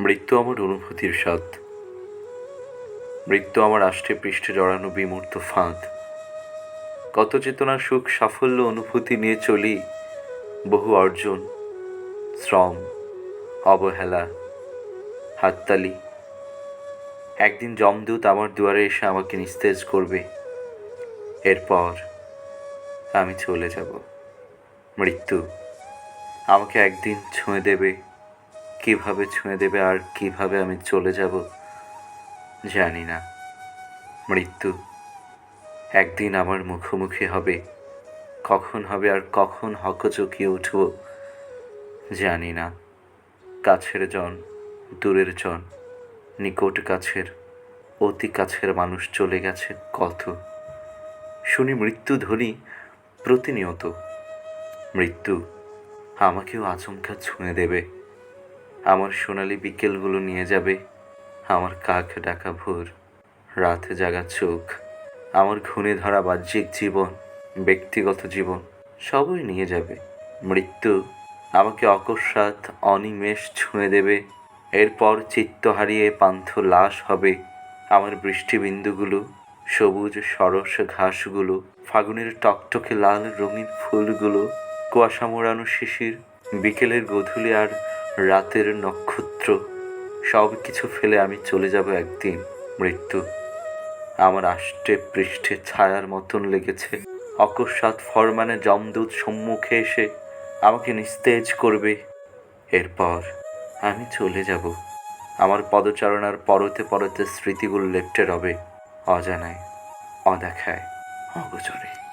মৃত্যু আমার অনুভূতির স্বাদ। মৃত্যু আমার আষ্টে পৃষ্ঠে জড়ানো বিমূর্ত ফাঁদ। কত চেতনার সুখ সাফল্য অনুভূতি নিয়ে চলি, বহু অর্জন, শ্রম, অবহেলা, হাততালি। একদিন যমদূত আমার দুয়ারে এসে আমাকে নিস্তেজ করবে। এরপর আমি চলে যাব। মৃত্যু আমাকে একদিন ছুঁয়ে দেবে। কীভাবে ছুঁয়ে দেবে আর কীভাবে আমি চলে যাব, জানি না। মৃত্যু একদিন আমার মুখোমুখি হবে। কখন হবে আর কখন হকচকিয়ে উঠব, জানি না। কাছের জন, দূরের জন, নিকট কাছের, অতি কাছের মানুষ চলে গেছে কত? শুনি মৃত্যু ধ্বনি প্রতিনিয়ত। মৃত্যু আমাকেও আচমকা ছুঁয়ে দেবে। আমার সোনালি বিকেলগুলো নিয়ে যাবে। আমার কাক ডাকা ভোর, রাত জাগা চোখ, আমার ঘুণে ধরা বাহ্যিক জীবন, ব্যক্তিগত জীবন, সবই নিয়ে যাবে। মৃত্যু আমাকে অকস্মাৎ অনিমেষ ছুঁয়ে দেবে। এরপর চিত্ত হারিয়ে পান্থ লাশ হবে। আমার বৃষ্টিবিন্দুগুলো, সবুজ সরস ঘাসগুলো, ফাগুনের টকটকে লাল রঙিন ফুলগুলো, কুয়াশা মোড়ানো শিশির, বিকেলের গধূলি আর রাতের নক্ষত্র, সব কিছু ফেলে আমি চলে যাব একদিন, মৃত্যু। আমার আষ্টে পৃষ্ঠে ছায়ার মতন লেগেছে। অকস্মাৎ ফরমানে জমদূত সম্মুখে এসে আমাকে নিস্তেজ করবে। এরপর আমি চলে যাব। আমার পদচারণার পরতে পরতে স্মৃতিগুলো লেপ্টে রবে, অজানায়, অদেখায়, অগোচরে।